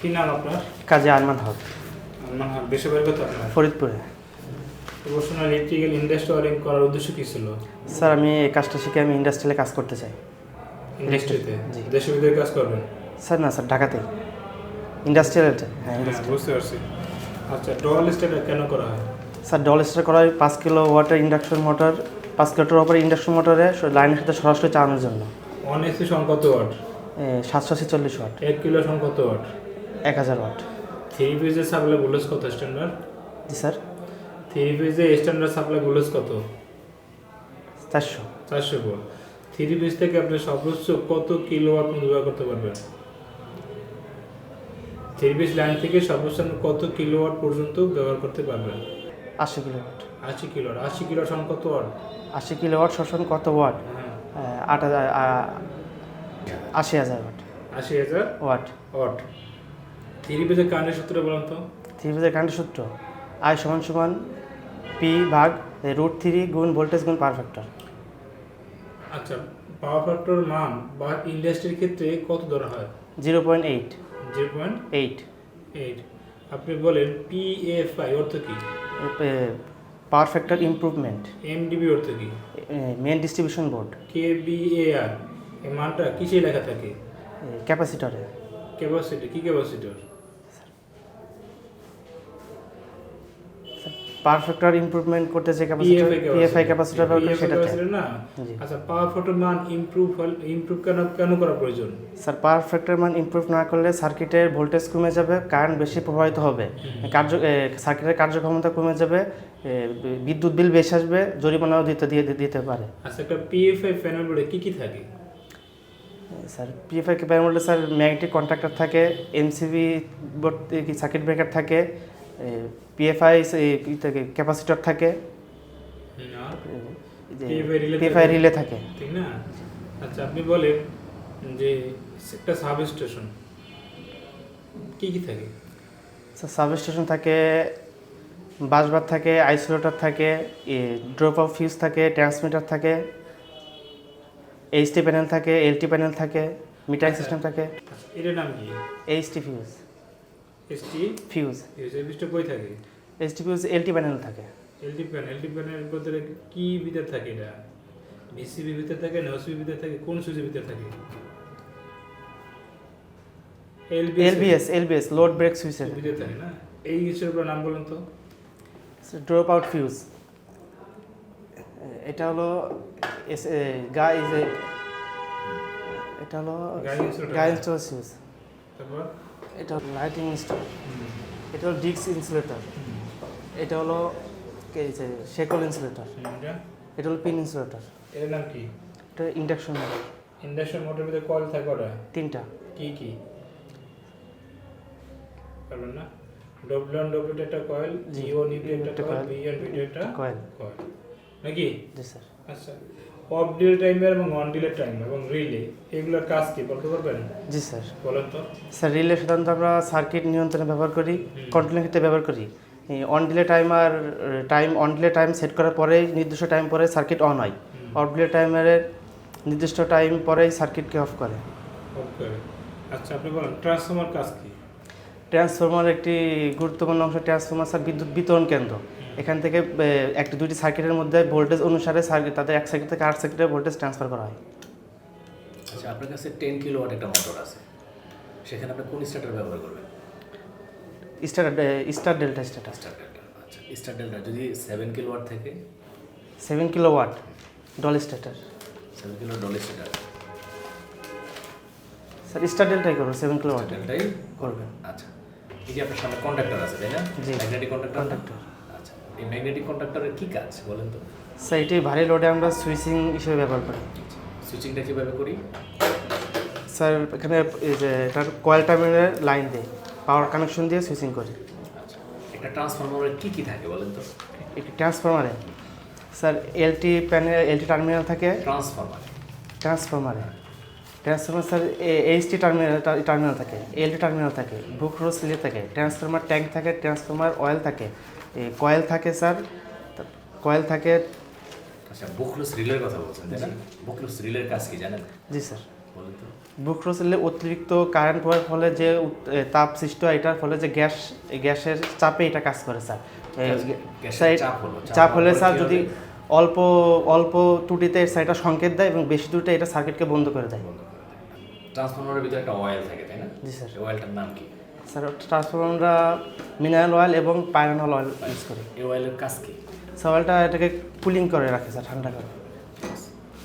কি নাম আপনার? কাজী আরমান হক। আমার দেশে বাড়ি কত আপনার? ফরিদপুরে। প্রফেশনাল ইলেকট্রিক্যাল ইন্ডাস্ট্রি করার উদ্দেশ্য কি ছিল? স্যার আমি এই কাজটা শিখে আমি ইন্ডাস্ট্রিয়ালে কাজ করতে চাই। ইন্ডাস্ট্রিতে? জি। দেশে বিদেশে কাজ করবেন? স্যার না স্যার ঢাকাতেই ইন্ডাস্ট্রিয়াল হ্যাঁ হ্যাঁ ইন্ডাস্ট্রি বুঝতে পারছি। আচ্ছা ডোয়াল স্টেটটা কেন করা হয়? স্যার ডল স্টার করা হয় পাঁচ কিলো ওয়াটের ইন্ডাকশন মোটর পাঁচ কিলোটার ওপরে ইন্ডাকশন মোটরে লাইনের সাথে সরাসরি চালানোর জন্য। ওয়ান এসি সন কত ওয়াট সাতশো ছেচল্লিশ ওয়াট। এক কিলো সন কত ওয়াট? এক হাজার ওয়াট। থ্রি পিসের সাপ্লাই ভোল্টেজ কত স্ট্যান্ডার্ড জি স্যার। থ্রি পিসে স্ট্যান্ডার্ড সাপ্লাই ভোল্টেজ কত? চারশো। চারশো ভোল্ট থ্রি পিস থেকে আপনি সর্বোচ্চ কত কিলো ওয়াট ব্যবহার করতে পারবেন? থ্রি পিস লাইন থেকে সর্বোচ্চ কত কিলো ওয়াট পর্যন্ত ব্যবহার করতে পারবেন? আশি কিলো ওয়াট আশি কিলো আশি কিলো সন কত ওয়াট আশি কিলো ওয়াট শোষণ কত ওয়াট হ্যাঁ। আট হাজার আশি হাজার ওয়াট আশি হাজার ওয়াট ওয়াট থ্রি পিসের কারেন্টের সূত্র বলুন তো। থ্রি ফেজের কারেন্টের সূত্র। আই সমান সমান পি ভাগ রুট থ্রি গুণ ভোল্টেজ গুণ পাওয়ার ফ্যাক্টর। আচ্ছা পাওয়ার ফ্যাক্টর মান বা ইন্ডাস্ট্রির ক্ষেত্রে কত ধরা হয়? Zero point eight. Zero point eight. Eight. আপনি বলেন পিএফআই অর্থ কি? পাওয়ার ফ্যাক্টর ইমপ্রুভমেন্ট। এমডিবি অর্থ কি? Main distribution board. K B KVAR এই মানটা কিসে লেখা থাকে? ক্যাপাসিটরে। ক্যাপাসিটি কি ক্যাপাসিটর? পাওয়ার ফ্যাক্টর ইমপ্রুভমেন্ট করতে যে ক্যাপাসিটর পিএফআই ক্যাপাসিটর ব্যবহার করি সেটাতে না? আচ্ছা পাওয়ার ফ্যাক্টর মান ইমপ্রুভ ইমপ্রুভ কেন কেন করা প্রয়োজন? স্যার পাওয়ার ফ্যাক্টর মান ইমপ্রুভ না করলে সার্কিটের ভোল্টেজ কমে যাবে কারেন্ট বেশি প্রভাবিত হবে। কার্য সার্কিটের কার্যক্ষমতা কমে যাবে বিদ্যুৎ বিল বেশি আসবে জরিমানাও দিতে দিয়ে দিতে পারে। আচ্ছা একটা পিএফআই প্যানেল বোর্ডে কি কি থাকে? Sir PFI parameter sir magnetic contractor থাকে এমসিবি বোর্ড কি সার্কিট ব্রেকার থাকে পিএফআই থাকে ক্যাপাসিটর থাকে। পিএফআই? রিলে থাকে। ঠিক না? আচ্ছা আপনি বলেন যে একটা সাব স্টেশন কি কি থাকে? স্যার সাব স্টেশন থাকে বাসবার থাকে আইসোলেটর থাকে ড্রপ অফ ফিউজ থাকে ট্রান্সমিটার থাকে এইচটি প্যানেল থাকে এলটি প্যানেল থাকে মিটার সিস্টেম থাকে। আচ্ছা, এটার নাম কি? এইচটি ফিউজ এসটি ফিউজ এই বিষটা কই থাকে? এইচটি ফিউজ এলটি প্যানেল থাকে। এলটি প্যান এলটি প্যানের ভিতরে কি ভিতরে থাকে এটা? বিসিবি ভিতরে থাকে না ওসিবি ভিতরে থাকে কোন সুইচের ভিতরে থাকে? এলবিএস এলবিএস লোড ব্রেক সুইচের ভিতরে থাকে না? এই কিছুর নাম বলুন তো। ড্রপ আউট ফিউজ এটা হলো গাই এটা হলো Guy insulator. Guy install fuse তারপর? এটা হলো লাইটিং ইনস্টল এটা হলো ডিক্স ইনসুলেটর এটা হলো শেকল ইনসুলেটর এটা হলো পিন ইনসুলেটর এর নাম কি? এটা ইন্ডাকশন মোটর ইন্ডাকশন মোটরের ভিতরে কয়েল থাকে ওটা? তিনটা। কি কি? পারবেন না? ডব্লিউ ডব্লিউ একটা কয়েল জিও নিউক্লিয়ার একটা কয়েল coil। বি ভিডিও একটা কয়েল কয়েল নাকি? জি স্যার। আচ্ছা অফ ডিলে টাইমার এবং অন ডিলে টাইমার এবং রিলে এগুলোর কাজ কি? বলতে পারবেন? জি স্যার। বলেন তো। স্যার রিলে সাধারণত আমরা সার্কিট নিয়ন্ত্রণে ব্যবহার করি কন্ট্রোলিং ক্ষেত্রে ব্যবহার করি। On delay timer time on delay time set করার পরেই নির্দিষ্ট টাইম পরে সার্কিট অন হয়। অফ ডিলে টাইমারের নির্দিষ্ট টাইম পরেই সার্কিটকে অফ করে। ওকে আচ্ছা আপনি বলেন ট্রান্সফর্মার কাজ কি? ট্রান্সফরমার একটি গুরুত্বপূর্ণ অংশ ট্রান্সফরমার স্যার বিদ্যুৎ বিতরণ কেন্দ্র। এখান থেকে একটি দুইটি সার্কিটের মধ্যে ভোল্টেজ অনুসারে সার্কিট তাদের এক সার্কিট থেকে আট সার্কিটের ভোল্টেজ ট্রান্সফার করা হয়। আচ্ছা আপনার কাছে টেন কিলো ওয়াট একটা মোটর আছে। সেখানে আপনি কোন স্টার্টার ব্যবহার করবেন? Star star delta starter star delta আচ্ছা স্টার ডেল্টা যদি সেভেন কিলো ওয়াট থেকে? Seven kilo watt DOL starter seven kilo DOL starter sir star ডেল্টাই করুন সেভেন কিলো ওয়াট ডেল্টাই করবেন আচ্ছা। এই যে আপনার সামনে কন্ডাক্টর আছে তাই না? জি। Magnetic conductor Conductor। এই ম্যাগনেটিক কন্ডাক্টরের কি কাজ বলেন তো? স্যার এটি ভারী লোডে আমরা সুইচিং হিসেবে ব্যবহার করি। সুইচিংটা কীভাবে করি? স্যার এখানে এই যে এটার কয়েল টার্মিনালের লাইন দিয়ে পাওয়ার কানেকশন দিয়ে সুইচিং করি। আচ্ছা একটা ট্রান্সফরমারের কি কি থাকে বলেন তো? একটি ট্রান্সফরমারে sir LT panel LT terminal থাকে। Transformer ট্রান্সফরমারে transformer sir HT terminal terminal থাকে এলটি টার্মিনাল থাকে বুক রোজ রিলে থাকে ট্রান্সফরমার ট্যাঙ্ক থাকে ট্রান্সফরমার অয়েল থাকে। কয়েল থাকে স্যার। কয়েল থাকে। আচ্ছা বুকলুস রিলের কথা বলছেন তাই না? বুকলুস রিলের কাজ কি জানেন? জি স্যার। বলেন তো। বুক্রোসেলে অতিরিক্ত কারেন্ট হওয়ার ফলে যে তাপ সৃষ্টি হয় এটার ফলে যে গ্যাস গ্যাসের চাপে এটা কাজ করে স্যার। চাপ হলে স্যার যদি অল্প অল্প ত্রুটিতে সেটা সংকেত দেয় এবং বেশি ত্রুটিতে এটা সার্কিটকে বন্ধ করে দেয়। ট্রান্সফরমারের ভিতরে একটা অয়েল থাকে তাই না? জি স্যার। অয়েলটার নাম কি? স্যার ট্রান্সফর্মাররা মিনারেল অয়েল এবং পাইরানল অয়েল ইউজ করে। এই অয়েলের কাজ কি? সওয়ালটা এটাকে কুলিং করে রাখে স্যার ঠান্ডা করে।